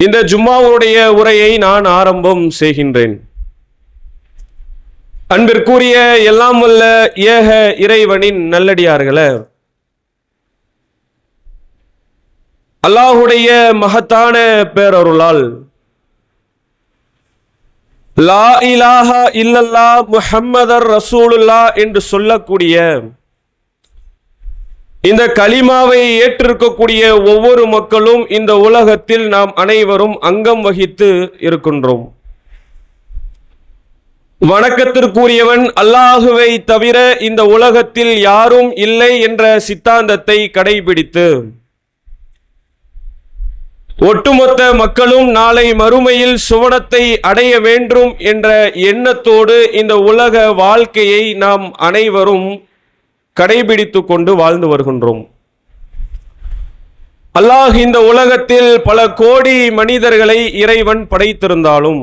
இந்த ஜும்மாவுடைய உரையை நான் ஆரம்பம் செய்கின்றேன். அன்பிற்குரிய எல்லாம் உள்ள ஏக இறைவனின் நல்லடியார்களே அல்லாஹுடைய மகத்தான பேரருளால் லா இலாஹா இல்லல்லா முஹம்மதர் ரசூலுல்லா என்று சொல்லக்கூடிய இந்த கலிமாவை ஏற்றிருக்கக்கூடிய ஒவ்வொரு மக்களும் இந்த உலகத்தில் நாம் அனைவரும் அங்கம் வகித்து இருக்கின்றோம். வணக்கத்திற்குரியவன் அல்லாஹுவை தவிர இந்த உலகத்தில் யாரும் இல்லை என்ற சித்தாந்தத்தை கடைபிடித்து ஒட்டுமொத்த மக்களும் நாளை மறுமையில் சுவனத்தை அடைய வேண்டும் என்ற எண்ணத்தோடு இந்த உலக வாழ்க்கையை நாம் அனைவரும் கடைபிடித்து கொண்டு வாழ்ந்து வருகின்றோம். அல்லாஹ் இந்த உலகத்தில் பல கோடி மனிதர்களை இறைவன் படைத்திருந்தாலும்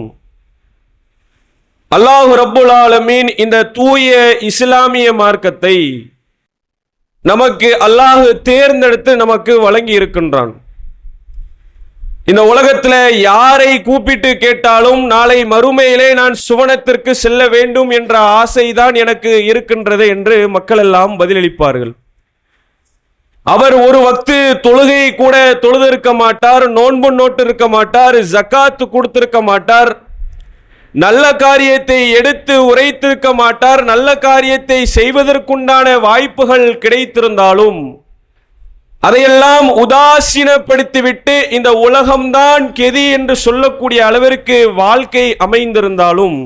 அல்லாஹு ரப்புல் ஆலமீன் இந்த தூய இஸ்லாமிய மார்க்கத்தை நமக்கு அல்லாஹ் தேர்ந்தெடுத்து நமக்கு வழங்கி இருக்கின்றான் இந்த உலகத்தில் யாரை கூப்பிட்டு கேட்டாலும் நாளை மறுமையிலே நான் சுவனத்திற்கு செல்ல வேண்டும் என்ற ஆசைதான் எனக்கு இருக்கின்றது என்று மக்கள் எல்லாம் பதிலளிப்பார்கள். அவர் ஒரு வக்து தொழுகை கூட தொழுதிருக்க மாட்டார் நோன்பு நோட்டு இருக்க மாட்டார் ஜக்காத்து கொடுத்திருக்க மாட்டார் நல்ல காரியத்தை எடுத்து உரைத்திருக்க மாட்டார் நல்ல காரியத்தை செய்வதற்குண்டான வாய்ப்புகள் கிடைத்திருந்தாலும் அதையெல்லாம் உதாசீனப்படுத்திவிட்டு இந்த உலகம்தான் கெதி என்று சொல்லக்கூடிய அளவிற்கு வாழ்க்கை அமைந்திருந்தாலும்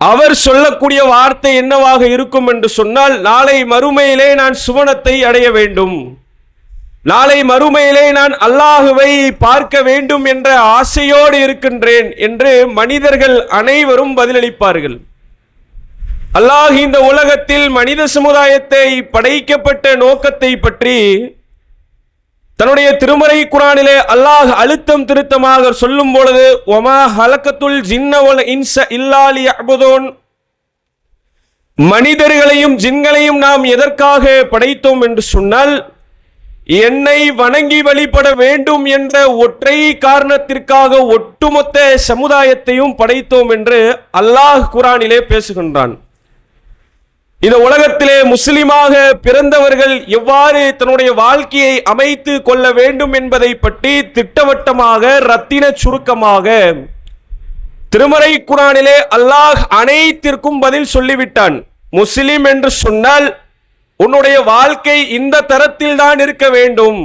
அவர் சொல்லக்கூடிய வார்த்தை என்னவாக இருக்கும் என்று சொன்னால் நாளை மறுமையிலே நான் சுவனத்தை அடைய வேண்டும். நாளை மறுமையிலே நான் அல்லாஹுவை பார்க்க வேண்டும் என்ற ஆசையோடு இருக்கின்றேன் என்று மனிதர்கள் அனைவரும் பதிலளிப்பார்கள். அல்லாஹ் இந்த உலகத்தில் மனித சமுதாயத்தை படைக்கப்பட்ட நோக்கத்தை பற்றி தன்னுடைய திருமறை குரானிலே அல்லாஹ் அழுத்தம் திருத்தமாக சொல்லும் பொழுது ஒமா ஹலக்கத்துல் ஜின்னவல் இன்ச இல்லாலி அபுதோன் மனிதர்களையும் ஜின்களையும் நாம் எதற்காக படைத்தோம் என்று சொன்னால் என்னை வணங்கி வழிபட வேண்டும் என்ற ஒற்றை காரணத்திற்காக ஒட்டுமொத்த சமுதாயத்தையும் படைத்தோம் என்று அல்லாஹ் குரானிலே பேசுகின்றான். இந்த உலகத்திலே முஸ்லிமாக பிறந்தவர்கள் எவ்வாறு தன்னுடைய வாழ்க்கையை அமைத்து கொள்ள வேண்டும் என்பதை பற்றி திட்டவட்டமாக ரத்தின சுருக்கமாக திருமறை குரானிலே அல்லாஹ் அனைத்திற்கும் பதில் சொல்லிவிட்டான். முஸ்லிம் என்று சொன்னால் உன்னுடைய வாழ்க்கை இந்த தரத்தில் தான் இருக்க வேண்டும்.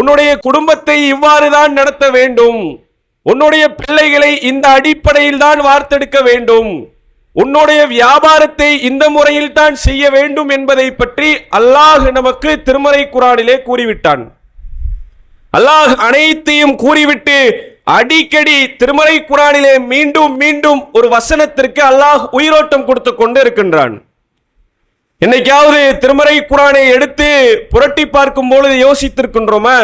உன்னுடைய குடும்பத்தை இவ்வாறு தான் நடத்த வேண்டும். உன்னுடைய பிள்ளைகளை இந்த அடிப்படையில் தான் வார்த்தெடுக்க வேண்டும். உன்னுடைய வியாபாரத்தை இந்த முறையில் தான் செய்ய வேண்டும் என்பதை பற்றி அல்லாஹ் நமக்கு திருமறை குரானிலே கூறிவிட்டான். அல்லாஹ் அனைத்தையும் கூறிவிட்டு அடிக்கடி திருமறை குரானிலே மீண்டும் மீண்டும் ஒரு வசனத்திற்கு அல்லாஹ் உயிரோட்டம் கொடுத்து கொண்டு இருக்கின்றான். என்னைக்காவது திருமறை குரானை எடுத்து புரட்டி பார்க்கும் பொழுது யோசித்திருக்கின்றோமா?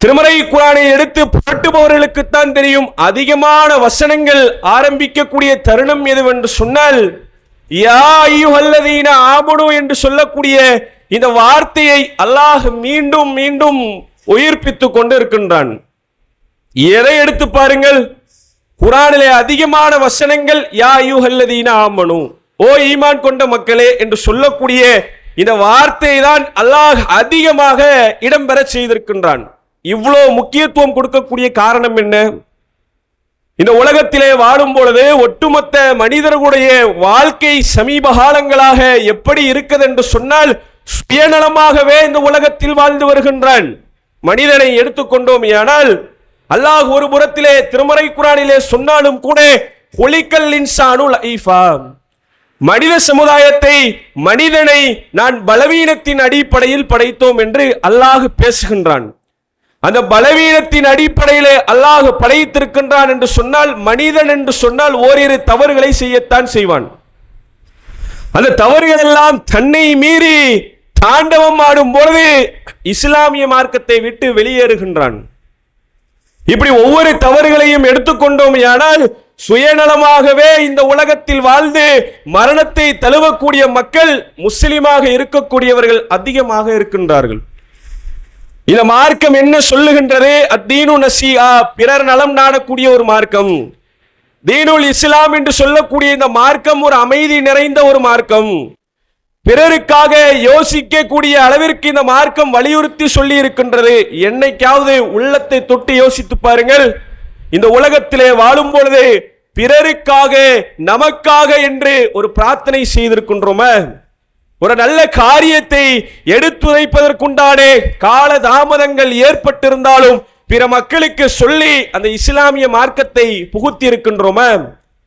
திருமறை குரானை எடுத்து புரட்டுபவர்களுக்குத்தான் தெரியும். அதிகமான வசனங்கள் ஆரம்பிக்கக்கூடிய தருணம் எதுவென்று சொன்னால் யா ஐயுஹல்லதீன ஆபடு என்று சொல்லக்கூடிய இந்த வார்த்தையை அல்லாஹ் மீண்டும் மீண்டும் உயிர்ப்பித்துக் கொண்டு இருக்கின்றான் எதை எடுத்து பாருங்கள்? குரானிலே அதிகமான வசனங்கள் யா ஐயுஹல்லதீன ஆமனு ஓ ஈமான் கொண்ட மக்களே என்று சொல்லக்கூடிய இந்த வார்த்தையை தான் அல்லாஹ் அதிகமாக இடம்பெற செய்திருக்கின்றான். இவ்வளோ முக்கியத்துவம் கொடுக்கக்கூடிய காரணம் என்ன? இந்த உலகத்திலே வாழும் பொழுது ஒட்டுமொத்த மனிதர்களுடைய வாழ்க்கை சமீப காலங்களாக எப்படி இருக்குது என்று சொன்னால் சுயநலமாகவே இந்த உலகத்தில் வாழ்ந்து வருகின்றான். மனிதனை எடுத்துக்கொண்டோம் ஆனால் அல்லாஹ் ஒரு புறத்திலே திருமறை குரானிலே சொன்னாலும் கூட ஒலிக்கல் இன்சானு லைஃபா. மனித சமுதாயத்தை மனிதனை நான் பலவீனத்தின் அடிப்படையில் படைத்தோம் என்று அல்லாஹ் பேசுகின்றான். அந்த பலவீனத்தின் அடிப்படையிலே அல்லாஹ் படைத்திருக்கின்றான் என்று சொன்னால் மனிதன் என்று சொன்னால் ஓரிரு தவறுகளை செய்யத்தான் செய்வான். அந்த தவறுகள் எல்லாம் தன்னை மீறி தாண்டவம் ஆடும் பொழுது இஸ்லாமிய மார்க்கத்தை விட்டு வெளியேறுகின்றான். இப்படி ஒவ்வொரு தவறுகளையும் எடுத்துக்கொண்டோம் ஆனால் சுயநலமாகவே இந்த உலகத்தில் வாழ்ந்து மரணத்தை தழுவக்கூடிய மக்கள் முஸ்லிமாக இருக்கக்கூடியவர்கள் அதிகமாக இருக்கின்றார்கள். இந்த மார்க்கம் என்ன சொல்லுகின்றது? அத்தீனு நசியா பிறர் நலம் நாடக்கூடிய ஒரு மார்க்கம். தீனுல் இஸ்லாம் என்று சொல்லக்கூடிய இந்த மார்க்கம் ஒரு அமைதி நிறைந்த ஒரு மார்க்கம். பிறருக்காக யோசிக்கக்கூடிய அளவிற்கு இந்த மார்க்கம் வலியுறுத்தி சொல்லி இருக்கின்றது. என்னைக்காவது உள்ளத்தை தொட்டு யோசித்து பாருங்கள். இந்த உலகத்திலே வாழும் பொழுது பிறருக்காக நமக்காக என்று ஒரு பிரார்த்தனை செய்திருக்கின்றோமே. ஒரு நல்ல காரியத்தை எடுத்துரைப்பதற்குண்டான கால தாமதங்கள் ஏற்பட்டிருந்தாலும் பிற மக்களுக்கு சொல்லி அந்த இஸ்லாமிய மார்க்கத்தை புகுத்தி இருக்கின்றோமே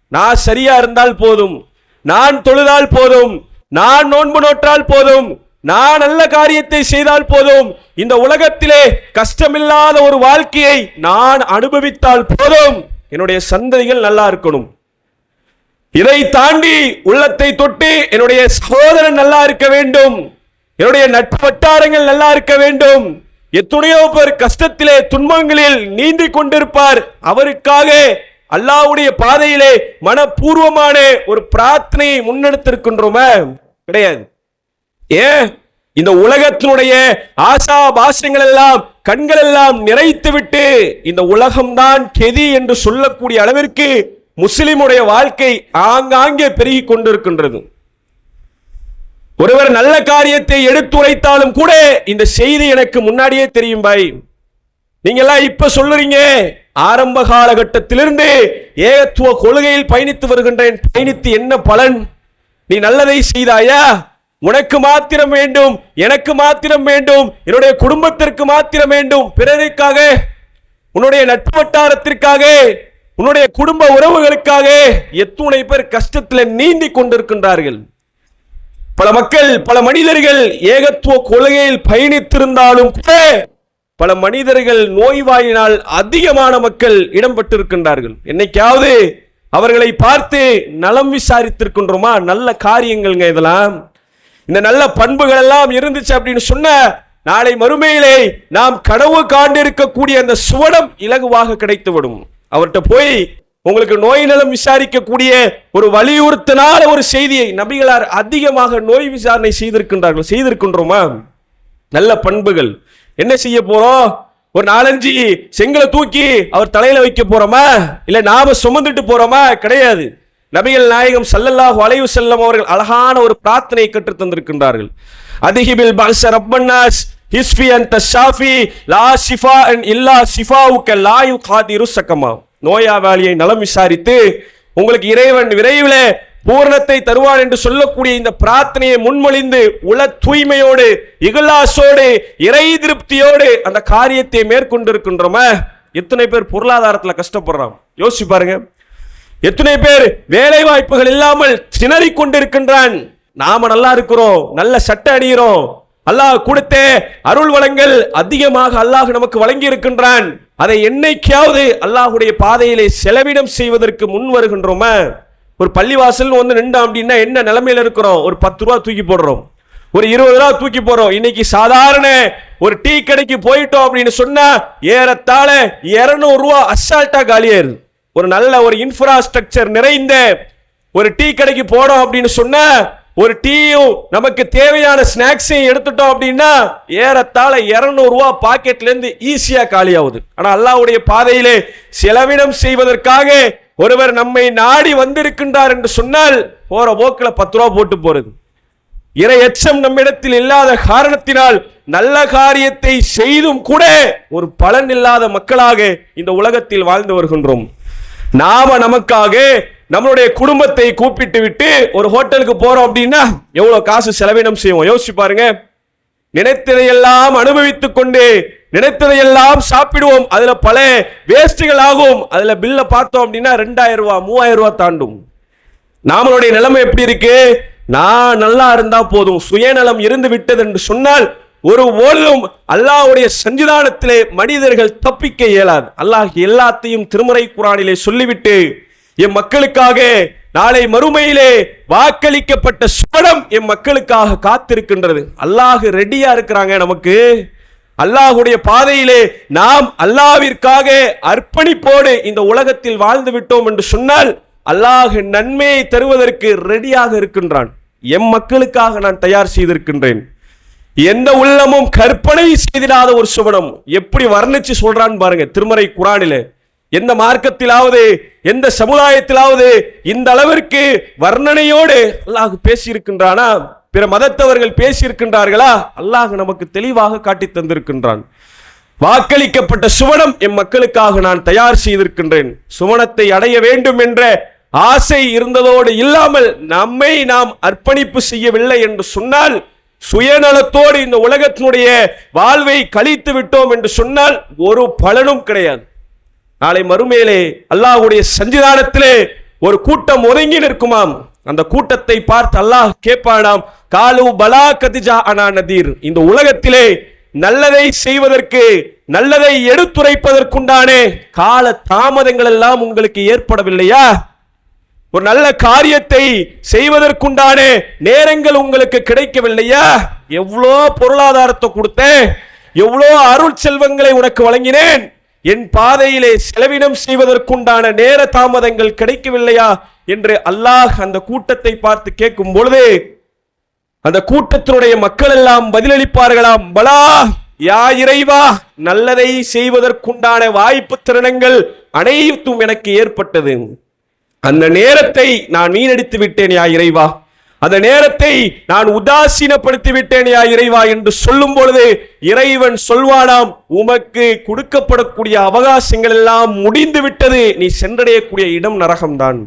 நான் சரியா இருந்தால் போதும். நான் தொழுதால் போதும். நான் நோன்பு நோற்றால் போதும். நான் நல்ல காரியத்தை செய்தால் போதும். இந்த உலகத்திலே கஷ்டமில்லாத ஒரு வாழ்க்கையை நான் அனுபவித்தால் போதும். என்னுடைய சந்ததிகள் நல்லா இருக்கணும். இதை தாண்டி உள்ளத்தை தொட்டு என்னுடைய சகோதரன் நல்லா இருக்க வேண்டும். என்னுடைய நட்பு வட்டாரங்கள் நல்லா இருக்க வேண்டும். எத்துணையோ பேர் கஷ்டத்திலே துன்பங்களில் நீந்தி கொண்டிருப்பார். அவருக்காக அல்லாவுடைய பாதையிலே மனப்பூர்வமான ஒரு பிரார்த்தனையை முன்னெடுத்திருக்கின்றோமே. கிடையாது. ஏன்? இந்த உலகத்தினுடைய ஆசா பாசங்கள் எல்லாம் கண்கள் எல்லாம் நிறைத்து விட்டு இந்த உலகம்தான் கெதி என்று சொல்லக்கூடிய அளவிற்கு முஸ்லிமுடைய வாழ்க்கை ஆங்காங்கே பெருகி கொண்டிருக்கின்றது. ஒருவர் நல்ல காரியத்தை எடுத்துரைத்தாலும் கூட இந்த செய்தி எனக்கு முன்னாடியே தெரியும் பாய். நீங்க எல்லாம் இப்ப சொல்லுறீங்க ஆரம்ப காலகட்டத்திலிருந்து ஏகத்துவ கொள்கையில் பயணித்து வருகின்றேன். பயணித்து என்ன பலன்? நீ நல்லதை செய்தாயா? உனக்கு மாத்திரம் வேண்டும் எனக்கு மாத்திரம் வேண்டும் என்னுடைய குடும்பத்திற்கு மாத்திரம் வேண்டும். பிறருக்காக உன்னுடைய நட்பு வட்டாரத்திற்காக உன்னுடைய குடும்ப உறவுகளுக்காக எத்துணை பேர் கஷ்டத்தில் நீந்தி கொண்டிருக்கின்றார்கள். பல மக்கள் பல மனிதர்கள் ஏகத்துவ கொள்கையில் பயணித்திருந்தாலும் கூட பல மனிதர்கள் நோய்வாயினால் அதிகமான மக்கள் இடம்பெற்றிருக்கின்றார்கள். என்னைக்காவது அவர்களை பார்த்து நலம் விசாரித்திருக்கின்றோமா? நல்ல காரியங்கள்ங்க இதெல்லாம். இந்த நல்ல பண்புகள் எல்லாம் இருந்துச்சு அப்படின்னு சொன்ன நாளை மறுமையிலே நாம் கனவு காண்டிருக்கக்கூடிய அந்த சுவடம் இலகுவாக கிடைத்துவிடும். அவர்கிட்ட போய் உங்களுக்கு நோய் நலம் விசாரிக்கக்கூடிய ஒரு வலியுறுத்தினால ஒரு செய்தியை நபிகளார் அதிகமாக நோய் விசாரணை செய்திருக்கின்றார்கள். செய்திருக்கின்றோமா? நல்ல பண்புகள். என்ன செய்ய போறோம்? ஒரு நாலஞ்சு செங்கலை தூக்கி அவர் தலையில வைக்க போறோமா? இல்ல நாம சுமந்துட்டு போறோமா? கிடையாது. நபிகள் நாயகம் சல்லல்லாஹ் அலைஹி செல்லம் அவர்கள் அழகான ஒரு பிரார்த்தனை கற்றுத் தந்திருக்கின்றார்கள் அதிகிபில் பஅஸ ரப்பன்னாஸ் ஹிஸ்ஃபி அன்த ஷாஃபி லா ஷிஃபா இல்லா ஷிஃபாவுக்க லாயு காதிரு சக்கமா நோயாவாளியை நலம் விசாரித்து உங்களுக்கு இறைவன் விரைவில் பூரணத்தை தருவான் என்று சொல்லக்கூடிய இந்த பிரார்த்தனையை முன்மொழிந்து உள தூய்மையோடு இகலாசோடு இறை திருப்தியோடு அந்த காரியத்தை மேற்கொண்டிருக்கின்றோம. எத்தனை பேர் பொருளாதாரத்தில் கஷ்டப்படுறான் யோசிச்சு பாருங்க. எத்தனை பேர் வேலை வாய்ப்புகள் இல்லாமல் திணறிக் கொண்டிருக்கின்றான் நாம நல்லா இருக்கிறோம் நல்ல சட்டை அணிகிறோம் அல்லாஹ் கொடுத்த அருள் வளங்கள் அதிகமாக அல்லாஹ் நமக்கு வழங்கி இருக்கின்றான் அதை என்னைக்காவது அல்லாஹுடைய பாதையிலே செலவிடம் செய்வதற்கு முன் வருகின்றோமா? ஒரு பள்ளிவாசல் வந்து நின்றோம் அப்படின்னா என்ன நிலைமையில இருக்கிறோம்? ஒரு பத்து ரூபா தூக்கி போடுறோம். ஒரு இருபது ரூபா தூக்கி போறோம் இன்னைக்கு சாதாரண ஒரு டீ கடைக்கு போயிட்டோம் அப்படின்னு சொன்னா ஏறத்தாழ இருநூறு ரூபா அசால்ட்டா காலியாயிருது. ஒரு நல்ல ஒரு இன்ஃப்ராஸ்ட்ரக்சர் நிறைந்த ஒரு டீ கடைக்கு போனோம் அப்படின்னு சொன்னா ஒரு டீயும் நமக்கு தேவையான ஸ்நாக்ஸையும் எடுத்துட்டோம் அப்படின்னா ஏறத்தாழ இரநூறுவா பாக்கெட்லேருந்து ஈஸியாக காலியாகுது. ஆனால் அல்லாவுடைய பாதையிலே செலவினம் செய்வதற்காக ஒருவர் நம்மை நாடி வந்திருக்கின்றார் என்று சொன்னால் போகிற போக்கில் பத்து ரூபா போட்டு போகிறது இறை எச்சம் நம்மிடத்தில் இல்லாத காரணத்தினால் நல்ல காரியத்தை செய்தும் கூட ஒரு பலன் இல்லாத மக்களாக இந்த உலகத்தில் வாழ்ந்து வருகின்றோம். நாம நமக்காக நம்மளுடைய குடும்பத்தை கூப்பிட்டு விட்டு ஒரு ஹோட்டலுக்கு போறோம் அப்படின்னா எவ்வளவு காசு செலவினம் செய்வோம்? யோசிச்சு பாருங்க. நினைத்ததையெல்லாம் அனுபவித்துக் கொண்டு நினைத்ததையெல்லாம் சாப்பிடுவோம். அதுல பல வேஸ்டுகள் ஆகும். அதுல பில்ல பார்த்தோம் அப்படின்னா ரெண்டாயிரம் ரூபாய் மூவாயிரம் ரூபாய் தாண்டும். நாமளுடைய நிலைமை எப்படி இருக்கு? நான் நல்லா இருந்தா போதும். சுயநலம் இருந்து விட்டது என்று சொன்னால் ஒரு போதும் அல்லாஹ்வுடைய சஞ்சிதானத்திலே மனிதர்கள் தப்பிக்க இயலாது. அல்லாஹ் எல்லாத்தையும் திருமறை குரானிலே சொல்லிவிட்டு என் மக்களுக்காக நாளை மறுமையிலே வாக்களிக்கப்பட்ட சுவனம் என் மக்களுக்காக காத்திருக்கின்றது. அல்லாஹ் ரெடியா இருக்கிறாங்க நமக்கு. அல்லாஹுடைய பாதையிலே நாம் அல்லாவிற்காக அர்ப்பணிப்போடு இந்த உலகத்தில் வாழ்ந்து விட்டோம் என்று சொன்னால் அல்லாஹ் நன்மையை தருவதற்கு ரெடியாக இருக்கின்றான். எம் மக்களுக்காக நான் தயார் செய்திருக்கின்றேன். எந்த உள்ளமும் கற்பனை செய்திடாத ஒரு சுவனம் எப்படி வர்ணிச்சு சொல்றான்னு பாருங்க. திருமறை குரானிலே. எந்த மார்க்கத்திலாவது எந்த சமுதாயத்திலாவது இந்த அளவிற்கு வர்ணனையோடு அல்லாஹ் பேசியிருக்கின்றானா? பிற மதத்தவர்கள் பேசியிருக்கின்றார்களா? அல்லாஹ் நமக்கு தெளிவாக காட்டி தந்திருக்கின்றான். வாக்களிக்கப்பட்ட சுவனம் என் மக்களுக்காக நான் தயார் செய்திருக்கின்றேன். சுவனத்தை அடைய வேண்டும் என்ற ஆசை இருந்ததோடு இல்லாமல் நம்மை நாம் அர்ப்பணிப்பு செய்யவில்லை என்று சொன்னால் சுயநலத்தோடு இந்த உலகத்தினுடைய வாழ்வை கழித்து விட்டோம் என்று சொன்னால் ஒரு பலனும் கிடையாது. நாளை மறுமையிலே அல்லாஹ்வுடைய சஞ்சிதானத்திலே ஒரு கூட்டம் ஒதுங்கி நிற்குமாம். அந்த கூட்டத்தை பார்த்து அல்லாஹ் கேட்பானாம் காலு பலா கதிஜா அனா நதீர். இந்த உலகத்திலே நல்லதை செய்வதற்கு நல்லதை எடுத்துரைப்பதற்குண்டானே கால தாமதங்கள் எல்லாம் உங்களுக்கு ஏற்படவில்லையா? ஒரு நல்ல காரியத்தை செய்வதற்குண்டான நேரங்கள் உங்களுக்கு கிடைக்கவில்லையா? எவ்வளோ பொருளாதாரத்தை கொடுத்தேன் எவ்வளோ அருள் செல்வங்களை உனக்கு வழங்கினேன். என் பாதையிலே செலவினம் செய்வதற்குண்டான நேர தாமதங்கள் கிடைக்கவில்லையா? என்று அல்லாஹ் அந்த கூட்டத்தை பார்த்து கேட்கும் பொழுது அந்த கூட்டத்தினுடைய மக்கள் எல்லாம் பதிலளிப்பார்களாம். பலா யா இறைவா நல்லதை செய்வதற்குண்டான வாய்ப்பு திறனங்கள் அனைத்தும் எனக்கு ஏற்பட்டது. அந்த நேரத்தை நான் வீணடித்து விட்டேன் யா இறைவா. அந்த நேரத்தை நான் உதாசீனப்படுத்தி விட்டேன் யா இறைவா என்று சொல்லும் பொழுது இறைவன் சொல்வானாம் உமக்கு கொடுக்கப்படக்கூடிய அவகாசங்கள் எல்லாம் முடிந்து விட்டது. நீ சென்றடையக்கூடிய இடம் நரகம்தான்.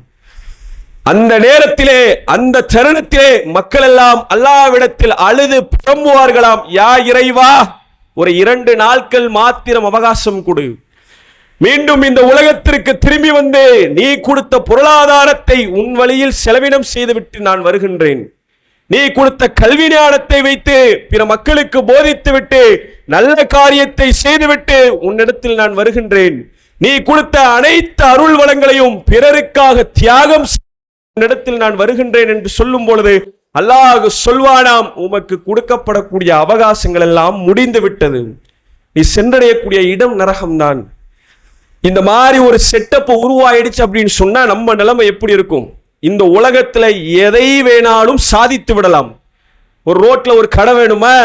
அந்த நேரத்திலே அந்த தருணத்திலே மக்கள் எல்லாம் அல்லாவிடத்தில் அழுது புலம்புவார்களாம் யா இறைவா ஒரு இரண்டு நாட்கள் மாத்திரம் அவகாசம் கொடு. மீண்டும் இந்த உலகத்திற்கு திரும்பி வந்து நீ கொடுத்த பொருளாதாரத்தை உன் வழியில் செலவினம் செய்துவிட்டு நான் வருகின்றேன். நீ கொடுத்த கல்வி ஞானத்தை வைத்து பிற மக்களுக்கு போதித்துவிட்டு நல்ல காரியத்தை செய்துவிட்டு உன்னிடத்தில் நான் வருகின்றேன். நீ கொடுத்த அனைத்து அருள் வளங்களையும் பிறருக்காக தியாகம் உன்னிடத்தில் நான் வருகின்றேன் என்று சொல்லும் பொழுது அல்லாஹ் சொல்வானாம் உமக்கு கொடுக்கப்படக்கூடிய அவகாசங்கள் எல்லாம் முடிந்து விட்டது நீ சென்றடையக்கூடிய இடம் நரகம்தான். இந்த மாதிரி ஒரு செட்டப் உருவாயிடுச்சு அப்படின்னு சொன்னா நம்ம நிலைமை எப்படி இருக்கும்? இந்த உலகத்துல எதை வேணாலும் சாதித்து விடலாம். ஒரு ரோட்ல ஒரு கடை வேணுமா?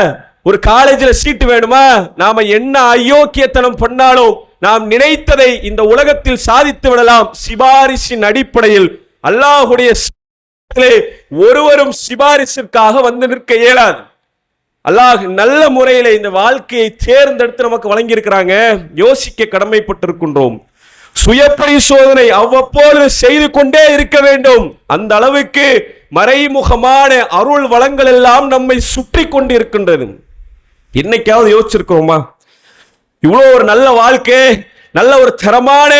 ஒரு காலேஜில் சீட்டு வேணுமா? நாம என்ன அயோக்கியத்தனம் பண்ணாலும் நாம் நினைத்ததை இந்த உலகத்தில் சாதித்து விடலாம் சிபாரிசின் அடிப்படையில். அல்லாஹுடைய ஒருவரும் சிபாரிசிற்காக வந்து நிற்க இயலாது. அல்லாஹ் நல்ல முறையில் இந்த வாழ்க்கையை தேர்ந்தெடுத்து நமக்கு வழங்கியிருக்கிறாங்க. யோசிக்க கடமைப்பட்டிருக்கின்றோம். சுய பரிசோதனை அவ்வப்போது செய்து கொண்டே இருக்க வேண்டும். அந்த அளவுக்கு மறைமுகமான அருள் வளங்கள் எல்லாம் நம்மை சுற்றி கொண்டு இருக்கின்றது என்னைக்காவது யோசிச்சிருக்கிறோமா? இவ்வளோ ஒரு நல்ல வாழ்க்கை நல்ல ஒரு தரமான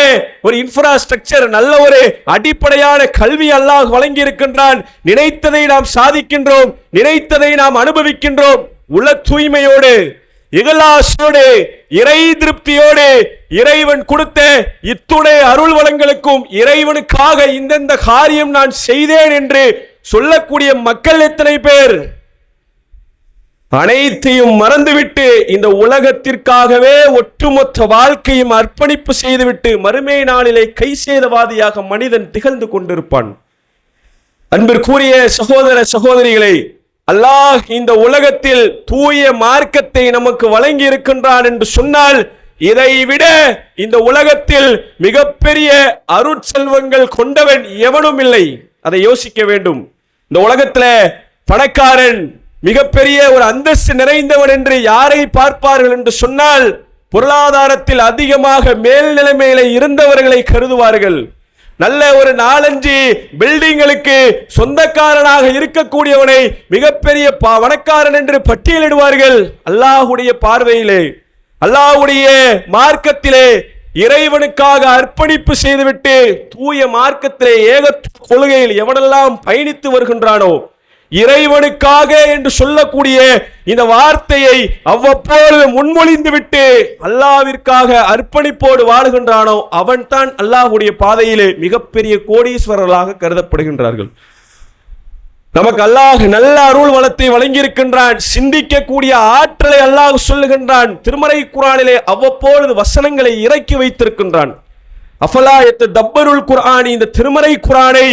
ஒரு இன்ஃப்ராஸ்ட்ரக்சர் நல்ல ஒரு அடிப்படையான கல்வி அல்லாஹ் வழங்கி இருக்கின்றான் நினைத்ததை நாம் சாதிக்கின்றோம் நினைத்ததை நாம் அனுபவிக்கின்றோம். உள்ள தூய்மையோடு இகலாசோடு இறை திருப்தியோடு இறைவன் கொடுத்த இத்துணை அருள் வளங்களுக்கும் இறைவனுக்காக இந்தந்த காரியம் நான் செய்தேன் என்று சொல்லக்கூடிய மக்கள் எத்தனை பேர்? அனைத்தையும் மறந்துவிட்டு இந்த உலகத்திற்காகவே ஒட்டுமொத்த வாழ்க்கையும் அர்ப்பணிப்பு செய்துவிட்டு மறுமை நாளிலே கை சேதவாதியாக மனிதன் திகழ்ந்து கொண்டிருப்பான். அன்பிற்குரிய சகோதர சகோதரிகளை அல்லாஹ் இந்த உலகத்தில் தூய மார்க்கத்தை நமக்கு வழங்கி இருக்கின்றான் என்று சொன்னால் இதை விட இந்த உலகத்தில் மிகப்பெரிய அருட்செல்வங்கள் கொண்டவன் எவனும் இல்லை. அதை யோசிக்க வேண்டும். இந்த உலகத்தில் பணக்காரன் மிகப்பெரிய ஒரு அந்தஸ்து நிறைந்தவன் என்று யாரை பார்ப்பார்கள் என்று சொன்னால் பொருளாதாரத்தில் அதிகமாக மேல் நிலைமையில இருந்தவர்களை கருதுவார்கள். நல்ல ஒரு நாலஞ்சு பில்டிங்களுக்கு சொந்தக்காரனாக இருக்கக்கூடியவனை மிகப்பெரிய பா- பணக்காரன் என்று பட்டியலிடுவார்கள். அல்லாஹுடைய பார்வையிலே அல்லாஹுடைய மார்க்கத்திலே இறைவனுக்காக அர்ப்பணிப்பு செய்துவிட்டு தூய மார்க்கத்திலே ஏக கொள்கையில் எவனெல்லாம் பயணித்து வருகின்றானோ இறைவனுக்காக என்று சொல்லக்கூடிய இந்த வார்த்தையை அவ்வப்பொழுது முன்மொழிந்து விட்டு அல்லாவிற்காக அர்ப்பணிப்போடு வாழுகின்றானோ அவன்தான் அல்லாஹ்வுடைய பாதையிலே மிகப்பெரிய கோடீஸ்வரர்களாக கருதப்படுகின்றார்கள். நமக்கு அல்லாஹ் நல்ல அருள் வளத்தை வழங்கியிருக்கின்றான் சிந்திக்கக்கூடிய ஆற்றலை அல்லாஹ் சொல்லுகின்றான் திருமறை குரானிலே அவ்வப்பொழுது வசனங்களை இறக்கி வைத்திருக்கின்றான். அஃபலாயத்து தப்பருள் குரானி இந்த திருமறை குரானை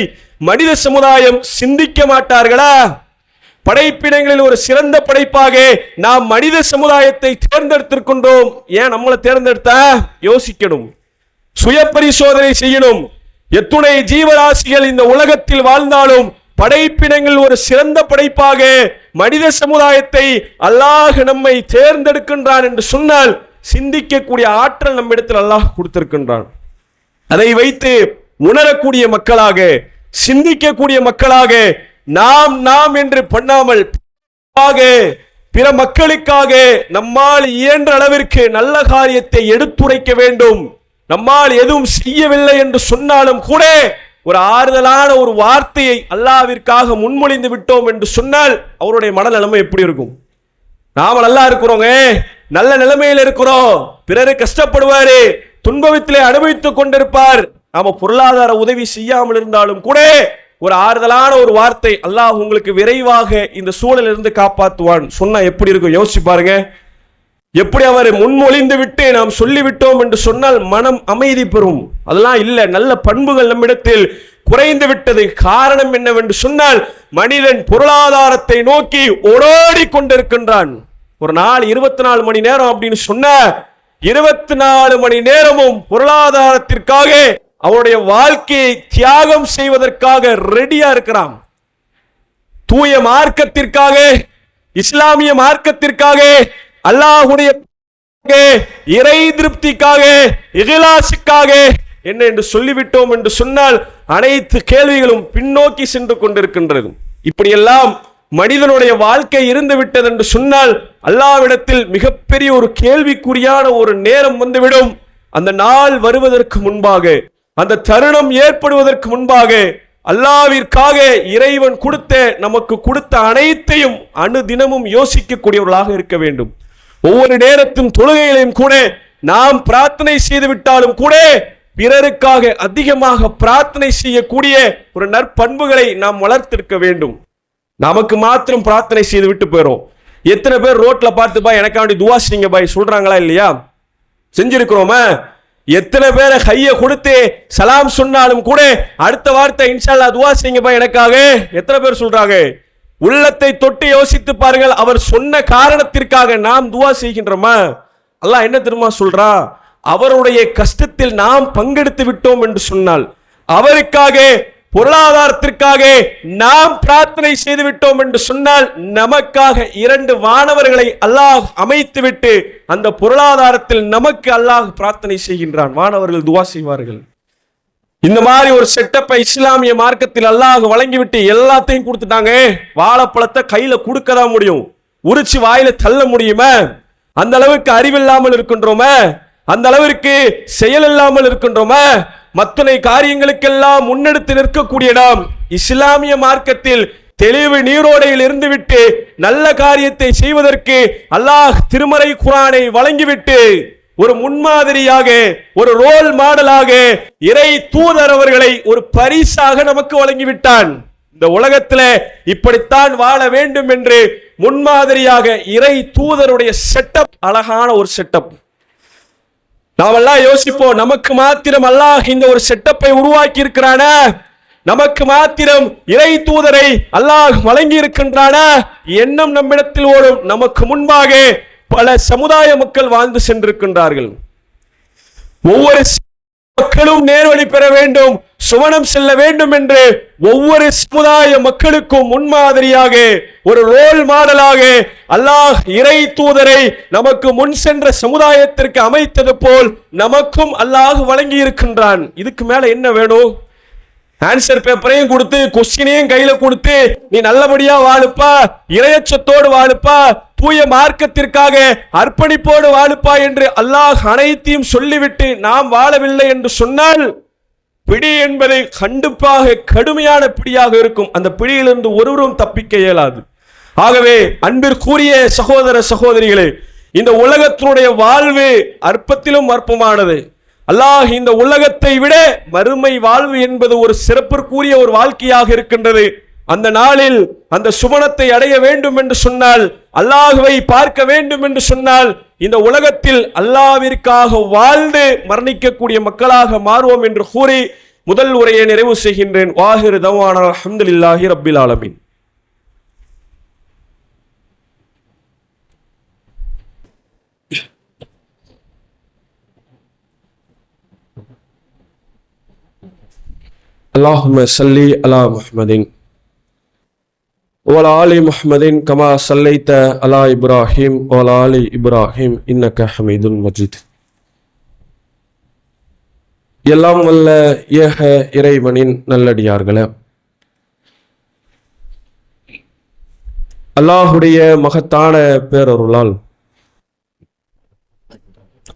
மனித சமுதாயம் சிந்திக்க மாட்டார்களா? படைப்பினங்களில் ஒரு சிறந்த படைப்பாக நாம் மனித சமுதாயத்தை தேர்ந்தெடுத்திருக்கின்றோம். ஏன் நம்மளை தேர்ந்தெடுத்தா? யோசிக்கணும். சுய பரிசோதனை செய்யணும். எத்துணை ஜீவராசிகள் இந்த உலகத்தில் வாழ்ந்தாலும் படைப்பினங்கள் ஒரு சிறந்த படைப்பாக மனித சமுதாயத்தை அல்லாஹ் நம்மை தேர்ந்தெடுக்கின்றான் என்று சொன்னால் சிந்திக்கக்கூடிய ஆற்றல் நம்மிடத்தில் அல்லாஹ் கொடுத்திருக்கின்றான். அதை வைத்து உணரக்கூடிய மக்களாக சிந்திக்கக்கூடிய மக்களாக நாம் நாம் என்று பண்ணாமல் ஆக பிற மக்களுக்காக நம்மால் இயன்ற அளவிற்கு நல்ல காரியத்தை எடுத்துரைக்க வேண்டும். நம்மால் எதுவும் செய்யவில்லை என்று சொன்னாலும் கூட ஒரு ஆறுதலான ஒரு வார்த்தையை அல்லாவிற்காக முன்மொழிந்து விட்டோம் என்று சொன்னால் அவருடைய மனநிலைமை எப்படி இருக்கும்? நாம நல்லா இருக்கிறோங்க நல்ல நிலைமையில் இருக்கிறோம் பிறரு கஷ்டப்படுவாரு துன்பத்திலே அனுபவித்துக் கொண்டிருப்பார். நாம பொருளாதார உதவி செய்யாமல் இருந்தாலும் கூட ஒரு ஆறுதலான ஒரு வார்த்தை அல்லாஹ் உங்களுக்கு விரைவாக இந்த சூழலிலிருந்து காப்பாற்றுவான். சொன்னா எப்படி இருக்கும்? யோசிச்சு பாருங்க. எப்படி அவர் முன்மொழிந்து விட்டு நாம் சொல்லிவிட்டோம் என்று சொன்னால் மனம் அமைதி பெறும். அதெல்லாம் இல்லை. நல்ல பண்புகள் நம்மிடத்தில் குறைந்து விட்டது. காரணம் என்னவென்று சொன்னால் மனிதன் பொருளாதாரத்தை நோக்கி ஓடோடி கொண்டிருக்கின்றான் ஒரு நாள் இருபத்தி நாலு மணி நேரம் அப்படின்னு சொன்ன இருபத்தி நாலு மணி நேரமும் பொருளாதாரத்திற்காக அவருடைய வாழ்க்கையை தியாகம் செய்வதற்காக ரெடியா இருக்கிறான். தூய மார்க்கத்திற்காக இஸ்லாமிய மார்க்கத்திற்காக அல்லாஹுடைய இறை திருப்திக்காக இகிலாசுக்காக என்ன என்று சொல்லிவிட்டோம் என்று சொன்னால் அனைத்து கேள்விகளும் பின்னோக்கி சென்று கொண்டிருக்கின்றது. இப்படியெல்லாம் மனிதனுடைய வாழ்க்கை இருந்து விட்டது என்று சொன்னால் அல்லாவிடத்தில் மிகப்பெரிய ஒரு கேள்விக்குறியான ஒரு நேரம் வந்துவிடும். அந்த நாள் வருவதற்கு முன்பாக அந்த தருணம் ஏற்படுவதற்கு முன்பாக அல்லாவிற்காக இறைவன் கொடுத்த நமக்கு கொடுத்த அனைத்தையும் அணு தினமும் யோசிக்கக்கூடியவர்களாக இருக்க வேண்டும். ஒவ்வொரு நேரத்தும் தொழுகைகளையும் கூட நாம் பிரார்த்தனை செய்து விட்டாலும் கூட பிறருக்காக அதிகமாக பிரார்த்தனை செய்யக்கூடிய ஒரு நற்பண்புகளை நாம் வளர்த்திருக்க வேண்டும். நமக்கு மாத்திரம் பிரார்த்தனை செய்து விட்டு போயிடும் எத்தனை பேர் ரோட்ல பார்த்து பாய் எனக்காண்டி துவா செய்யுங்க பாய் சொல்றாங்களா இல்லையா? செஞ்சிருக்கிறோமா? எத்தனை பேரை கையை கொடுத்து சலாம் சொன்னாலும் கூட அடுத்த வார்த்தை இன்ஷால்லா துவா செய்யுங்கப்பா எனக்காக. எத்தனை பேர் சொல்றாங்க? உள்ளத்தை தொட்டு யோசித்து பாருங்கள் அவர் சொன்ன காரணத்திற்காக நாம் துவா செய்கின்றோமா? அல்லாஹ் என்ன தெரியுமா சொல்றா? அவருடைய கஷ்டத்தில் நாம் பங்கெடுத்து விட்டோம் என்று சொன்னால் அவருக்காக பொருளாதாரத்திற்காக நாம் பிரார்த்தனை செய்து விட்டோம் என்று சொன்னால் நமக்காக இரண்டு வானவர்களை அல்லாஹ் அமைத்துவிட்டு அந்த பொருளாதாரத்தில் நமக்கு அல்லாஹ் பிரார்த்தனை செய்கின்றான். வானவர்கள் துவா செய்வார்கள். இந்த மாதிரி ஒரு செட்டப்பை இஸ்லாமிய மார்க்கத்தில் அல்லாஹ் வழங்கிவிட்டு எல்லாத்தையும் கொடுத்துட்டாங்க. வாழைப்பழத்தை கையில கொடுக்க தான் முடியும்? உரிச்சு வாயில தள்ள முடியுமா? அந்த அளவுக்கு அறிவில்லாமல் இருக்கின்றோமே? அந்த அளவிற்கு செயல் இல்லாமல் இருக்கின்றோமே? மத்தனை காரியங்களுக்கெல்லாம் முன்னெடுத்து நிற்கக்கூடிய நாம் இஸ்லாமிய மார்க்கத்தில் தெளிவு நீரோடையில் இருந்துவிட்டு நல்ல காரியத்தை செய்வதற்கு அல்லாஹ் திருமறை குரானை வழங்கிவிட்டு ஒரு முன்மாதிரியாக ஒரு ரோல் மாடலாக இறை தூதர் அவர்களை ஒரு பரிசாக நமக்கு வழங்கிவிட்டான். இந்த உலகத்துல இப்படித்தான் வாழ வேண்டும் என்று முன்மாதிரியாக இறை தூதருடைய செட்டப் அழகான ஒரு செட்டப் நாமெல்லாம் யோசிப்போம் நமக்கு மாத்திரம் அல்லாஹ் இந்த ஒரு செட்டப்பை உருவாக்கி இருக்கிறான நமக்கு மாத்திரம் இறை தூதரை அல்லாஹ் வழங்கி இருக்கின்றான எண்ணம் நம்மிடத்தில் ஓடும். நமக்கு முன்பாக பல சமுதாய மக்கள் வாழ்ந்து சென்றிருக்கின்றார்கள். ஒவ்வொரு மக்களும் நேர்வழி பெற வேண்டும். சுவனம் செல்ல வேண்டும் என்று ஒவ்வொரு சமுதாய மக்களுக்கும் முன்மாதிரியாக ஒரு ரோல் மாடலாக அல்லாஹ் இறை தூதரை நமக்கு முன் சென்ற சமுதாயத்திற்கு அமைத்தது போல் நமக்கும் அல்லாஹ் வழங்கி இருக்கின்றான் இதுக்கு மேல என்ன வேணும்? ஆன்சர் பேப்பரையும் கொடுத்து கொஸ்டினையும் கையில கொடுத்து நீ நல்லபடியா வாழுப்பா இரையச்சத்தோடு வாழுப்பா தூய மார்க்கத்திற்காக அர்ப்பணிப்போடு வாழுப்பா என்று அல்லாஹ் அனைத்தையும் சொல்லிவிட்டு நாம் வாழவில்லை என்று சொன்னால் பிடி என்பதை கண்டிப்பாக கடுமையான பிடியாக இருக்கும். அந்த பிடியிலிருந்து ஒருவரும் தப்பிக்க இயலாது. ஆகவே அன்பிற்குரிய சகோதர சகோதரிகளே இந்த உலகத்தினுடைய வாழ்வு அற்பத்திலும் அற்பமானது. அல்லாஹ் இந்த உலகத்தை விட மறுமை வாழ்வு என்பது ஒரு சிறப்பிற்குரிய ஒரு வாழ்க்கையாக இருக்கின்றது. அந்த நாளில் அந்த சுமணத்தை அடைய வேண்டும் என்று சொன்னால் அல்லாஹுவை பார்க்க வேண்டும் என்று சொன்னால் இந்த உலகத்தில் அல்லாவிற்காக வாழ்ந்து மரணிக்கக்கூடிய மக்களாக மாறுவோம் என்று கூறி முதல் உரையை நிறைவு செய்கின்றேன். வாஹிர் அஹமது இல்லாஹி ரபில் ஆலமின். اللهم صل على محمد ஓலாலி முஹமதின் கமா சல்லைத்த அலா இப்ராஹிம் ஓலாலி இப்ராஹிம் இன்னக்க ஹமீதுல் மஜித் எல்லாம் வல்ல ஏக இறைவனின் நல்லடியார்களே. அல்லாஹுடைய மகத்தான பேரொருளால்.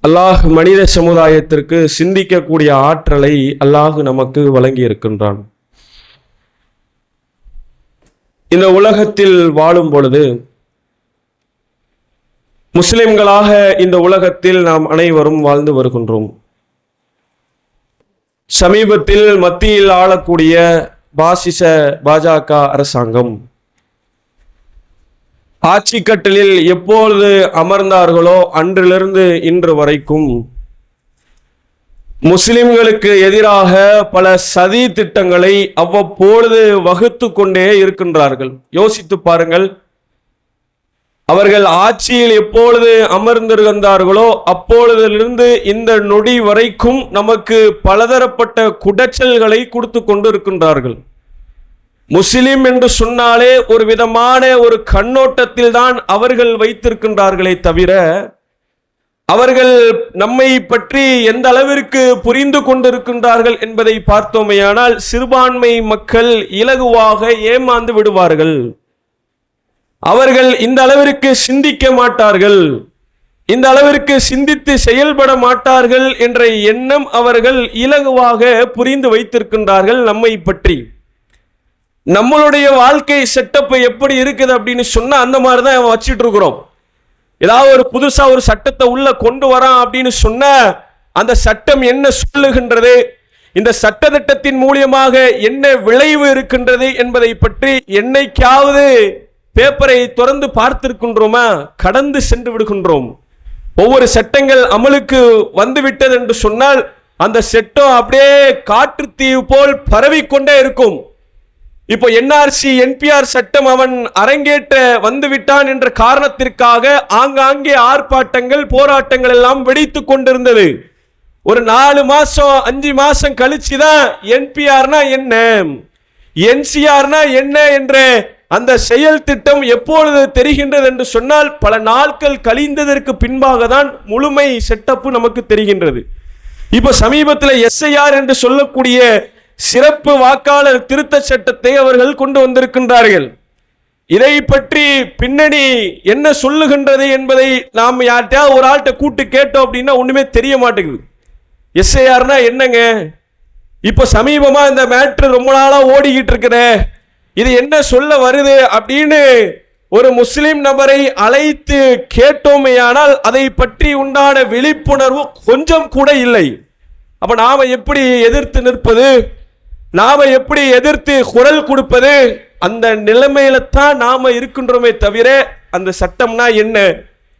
அல்லாஹ் மனித சமுதாயத்திற்கு சிந்திக்கக்கூடிய ஆற்றலை அல்லாஹ் நமக்கு வழங்கி இருக்கின்றான் இந்த உலகத்தில் வாழும் பொழுது முஸ்லிம்களாக இந்த உலகத்தில் நாம் அனைவரும் வாழ்ந்து வருகின்றோம். சமீபத்தில் மத்தியில் ஆளக்கூடிய பாசிச பாஜக அரசாங்கம் ஆட்சி கட்டலில் எப்பொழுது அமர்ந்தார்களோ அன்றிலிருந்து இன்று வரைக்கும் முஸ்லிம்களுக்கு எதிராக பல சதி திட்டங்களை அவ்வப்பொழுது வகுத்து கொண்டே இருக்கின்றார்கள். யோசித்து பாருங்கள். அவர்கள் ஆட்சியில் எப்பொழுது அமர்ந்திருந்தார்களோ அப்பொழுதிலிருந்து இந்த நொடி வரைக்கும் நமக்கு பலதரப்பட்ட குடைச்சல்களை கொடுத்து கொண்டு இருக்கின்றார்கள் முஸ்லிம் என்று சொன்னாலே ஒரு விதமான ஒரு கண்ணோட்டத்தில் தான் அவர்கள் வைத்திருக்கின்றார்களே தவிர அவர்கள் நம்மை பற்றி எந்த அளவிற்கு புரிந்து கொண்டிருக்கின்றார்கள் என்பதை பார்த்தோமேயானால் சிறுபான்மை மக்கள் இலகுவாக ஏமாந்து விடுவார்கள். அவர்கள் இந்த அளவிற்கு சிந்திக்க மாட்டார்கள். இந்த அளவிற்கு சிந்தித்து செயல்பட மாட்டார்கள் என்ற எண்ணம் அவர்கள் இலகுவாக புரிந்து வைத்திருக்கின்றார்கள் நம்மை பற்றி. நம்மளுடைய வாழ்க்கை செட்டப் எப்படி இருக்குது அப்படின்னு சொன்னால் அந்த மாதிரி தான் வச்சுட்டு இருக்கிறோம். ஏதாவது ஒரு புதுசா ஒரு சட்டத்தை உள்ள கொண்டு வரான் அப்படின்னு சொன்ன அந்த சட்டம் என்ன சொல்லுகின்றது? இந்த சட்ட திட்டத்தின் மூலியமாக என்ன விளைவு இருக்கின்றது என்பதை பற்றி என்னைக்காவது பேப்பரை திறந்து பார்த்திருக்கின்றோமா? கடந்து சென்று விடுகின்றோம். ஒவ்வொரு சட்டங்கள் அமலுக்கு வந்துவிட்டது என்று சொன்னால் அந்த சட்டம் அப்படியே காற்று தீவு போல் பரவிக்கொண்டே இருக்கும். இப்போ என்ஆர்சி என்பிஆர் சட்டம் அவன் அரங்கேற்ற வந்துவிட்டான் என்ற காரணத்திற்காக ஆங்காங்கே ஆர்ப்பாட்டங்கள் போராட்டங்கள் எல்லாம் வெடித்து கொண்டிருந்தது. ஒரு நாலு மாசம் அஞ்சு மாசம் கழிச்சு தான் என்பிஆர்னா என்ன? என்சிஆர்னா என்ன என்ற அந்த செயல் திட்டம் எப்பொழுது தெரிகின்றது என்று சொன்னால் பல நாட்கள் கழிந்ததற்கு பின்பாக தான் முழுமை செட்டப்பு நமக்கு தெரிகின்றது. இப்போ சமீபத்தில் எஸ்ஐஆர் என்று சொல்லக்கூடிய சிறப்பு வாக்காளர் திருத்த சட்டத்தை அவர்கள் கொண்டு வந்திருக்கின்றார்கள். இதை பற்றி பின்னணி என்ன சொல்லுகின்றது என்பதை நாம் யார்கிட்டயா ஒரு ஆள்கிட்ட கூட்டு கேட்டோம் அப்படின்னா ஒன்றுமே தெரிய மாட்டேங்குது. எஸ்ஐஆர்னா என்னங்க? இப்போ சமீபமாக இந்த மேட்ரு ரொம்ப நாளாக ஓடிக்கிட்டு இருக்கிற இது என்ன சொல்ல வருது அப்படின்னு ஒரு முஸ்லீம் நபரை அழைத்து கேட்டோமேயானால் அதை பற்றி உண்டான விழிப்புணர்வு கொஞ்சம் கூட இல்லை. அப்போ நாம் எப்படி எதிர்த்து நிற்பது? நாம் எப்படி எதிர்த்து குரல் கொடுப்பது? அந்த நிலைமையில தான் நாம் இருக்கின்றோமே தவிர அந்த சட்டம்னா என்ன?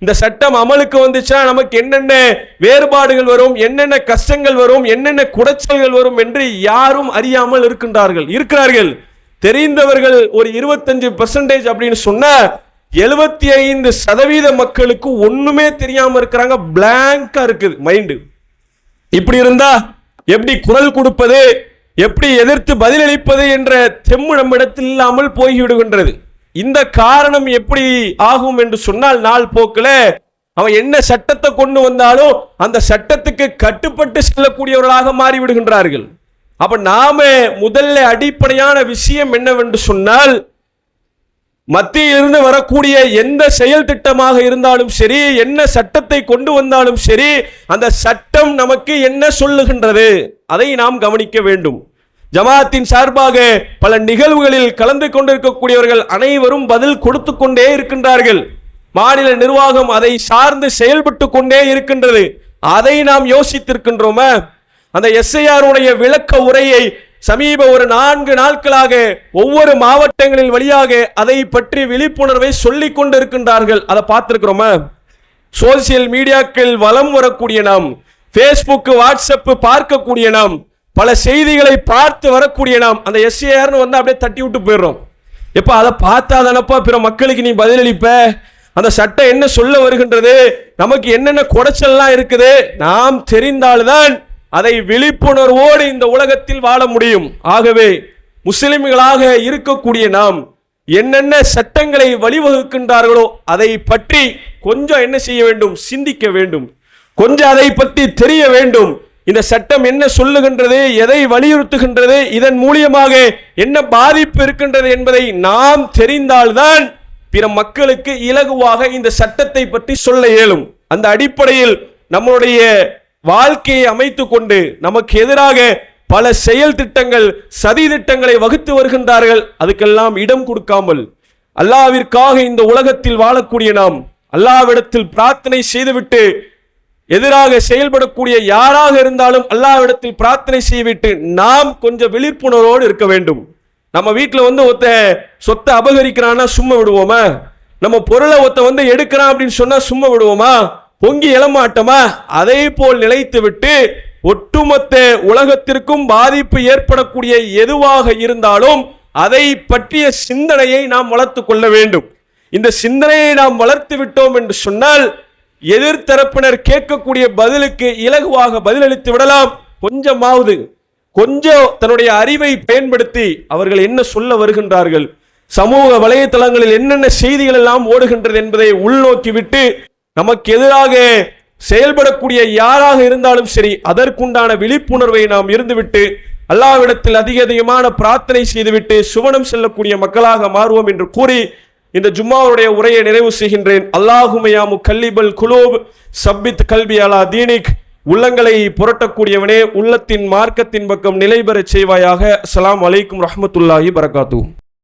இந்த சட்டம் அமலுக்கு வந்துச்சுன்னா நமக்கு என்னென்ன வேறுபாடுகள் வரும்? என்னென்ன கஷ்டங்கள் வரும்? என்னென்ன குடைச்சல்கள் வரும் என்று யாரும் அறியாமல் இருக்கின்றார்கள். இருக்கிறார்கள். தெரிந்தவர்கள் ஒரு இருபத்தஞ்சு பர்சன்டேஜ் அப்படின்னு சொன்ன எழுபத்தி ஐந்து சதவீத மக்களுக்கு ஒண்ணுமே தெரியாம இருக்கிறாங்க. பிளாங்கா இருக்குது மைண்டு இப்படி இருந்தா எப்படி குரல் கொடுப்பது? எப்படி எதிர்த்து பதிலளிப்பது என்ற தெம்மு நம்மிடத்தில் இல்லாமல் போய்விடுகின்றது. இந்த காரணம் எப்படி ஆகும் என்று சொன்னால் நாள் போக்கில் அவன் என்ன சட்டத்தை கொண்டு வந்தாலும் அந்த சட்டத்துக்கு கட்டுப்பட்டு செல்லக்கூடியவர்களாக மாறிவிடுகின்றார்கள். அப்ப நாம முதல்ல அடிப்படையான விஷயம் என்னவென்று சொன்னால் மத்தியிலிருந்து வரக்கூடிய எந்த செயல் திட்டமாக இருந்தாலும் சரி என்ன சட்டத்தை கொண்டு வந்தாலும் சரி அந்த சட்டம் நமக்கு என்ன சொல்லுகின்றது? அதை நாம் கவனிக்க வேண்டும். ஜமாத்தின் சார்பாக பல நிகழ்வுகளில் கலந்து கொண்டிருக்கக்கூடியவர்கள் அனைவரும் பதில் கொடுத்து கொண்டே இருக்கின்றார்கள். மாநில நிர்வாகம் அதை சார்ந்து செயல்பட்டு கொண்டே இருக்கின்றது. அதை நாம் யோசித்திருக்கின்றோமா? அந்த எஸ்ஐஆருடைய விளக்க உரையை சமீப ஒரு நான்கு நாட்களாக ஒவ்வொரு மாவட்டங்களின் வழியாக அதை பற்றி விழிப்புணர்வை சொல்லிக் கொண்டிருக்கின்றார்கள். அதை பார்த்திருக்கிறோமா? சோசியல் மீடியாக்கள் வலம் வரக்கூடிய நாம் ஃபேஸ்புக் வாட்ஸ்அப் பார்க்கக்கூடிய நாம் பல செய்திகளை பார்த்து வரக்கூடிய நாம் அந்த எஸ்ஏஆர்னு வந்து அப்படியே தட்டி விட்டு போயிடுறோம். எப்போ அதை பார்த்தா தானப்பா பிற மக்களுக்கு நீ பதிலளிப்ப? அந்த சட்டம் என்ன சொல்ல வருகின்றது? நமக்கு என்னென்ன குடைச்சல்லாம் இருக்குது? நாம் தெரிந்தால்தான் அதை விழிப்புணர்வோடு இந்த உலகத்தில் வாழ முடியும். ஆகவே முஸ்லிம்களாக இருக்கக்கூடிய நாம் என்னென்ன சட்டங்களை வழிவகுக்கின்றார்களோ அதை பற்றி கொஞ்சம் என்ன செய்ய வேண்டும்? சிந்திக்க வேண்டும். கொஞ்சம் அதை பற்றி தெரிய வேண்டும். இந்த சட்டம் என்ன சொல்லுகின்றது எதை வலியுறுத்துகின்றது இதன் மூலியமாக என்ன பாதிப்பு இருக்கின்றது என்பதை நாம் தெரிந்தால்தான் பிற மக்களுக்கு இலகுவாக இந்த சட்டத்தை பற்றி சொல்ல இயலும். அந்த அடிப்படையில் நம்மளுடைய வாழ்க்கையை அமைத்து கொண்டு நமக்கு எதிராக பல செயல் திட்டங்கள் சதி திட்டங்களை வகுத்து வருகின்றார்கள். அதுக்கெல்லாம் இடம் கொடுக்காமல் அல்லாவிற்காக இந்த உலகத்தில் வாழக்கூடிய நாம் அல்லாவிடத்தில் பிரார்த்தனை செய்துவிட்டு எதிராக செயல்படக்கூடிய யாராக இருந்தாலும் அல்லாவிடத்தில் பிரார்த்தனை செய்துவிட்டு நாம் கொஞ்சம் விழிப்புணர்வோடு இருக்க வேண்டும். நம்ம வீட்டில் வந்து ஒருத்த சொத்தை அபகரிக்கிறான்னா சும்மா விடுவோமா? நம்ம பொருளை ஒருத்த வந்து எடுக்கிறான் அப்படின்னு சொன்னா சும்மா விடுவோமா? பொங்கி எழமாட்டோமா? அதே போல் நிலைத்து விட்டு ஒட்டுமொத்த உலகத்திற்கும் பாதிப்பு ஏற்படக்கூடிய எதுவாக இருந்தாலும் அதை பற்றிய சிந்தனையை நாம் வளர்த்து கொள்ள வேண்டும். இந்த சிந்தனையை நாம் வளர்த்து விட்டோம் என்று சொன்னால் எதிர்த்தரப்பினர் கேட்கக்கூடிய பதிலுக்கு இலகுவாக பதிலளித்து விடலாம். கொஞ்சமாவது கொஞ்சம் தன்னுடைய அறிவை பயன்படுத்தி அவர்கள் என்ன சொல்ல வருகின்றார்கள்? சமூக வலைத்தளங்களில் என்னென்ன செய்திகள் எல்லாம் ஓடுகின்றது என்பதை உள்நோக்கி விட்டு நமக்கு எதிராக செயல்படக்கூடிய யாராக இருந்தாலும் சரி அதற்குண்டான விழிப்புணர்வை நாம் இருந்துவிட்டு அல்லாவிடத்தில் அதிக அதிகமான பிரார்த்தனை செய்துவிட்டு சுவனம் செல்லக்கூடிய மக்களாக மாறுவோம் என்று கூறி இந்த ஜும்மாவுடைய உரையை நிறைவு செய்கின்றேன். அல்லாஹுமையாமு கல்லிபல் குலூப் சப்பித் கல்வி அலா தீனிக் உள்ளங்களை புரட்டக்கூடியவனே உள்ளத்தின் மார்க்கத்தின் பக்கம் நிலை பெறச் செய்வாயாக. அஸ்ஸலாமு அலைக்கும் ரஹமத்துல்லாஹி பரகாத்து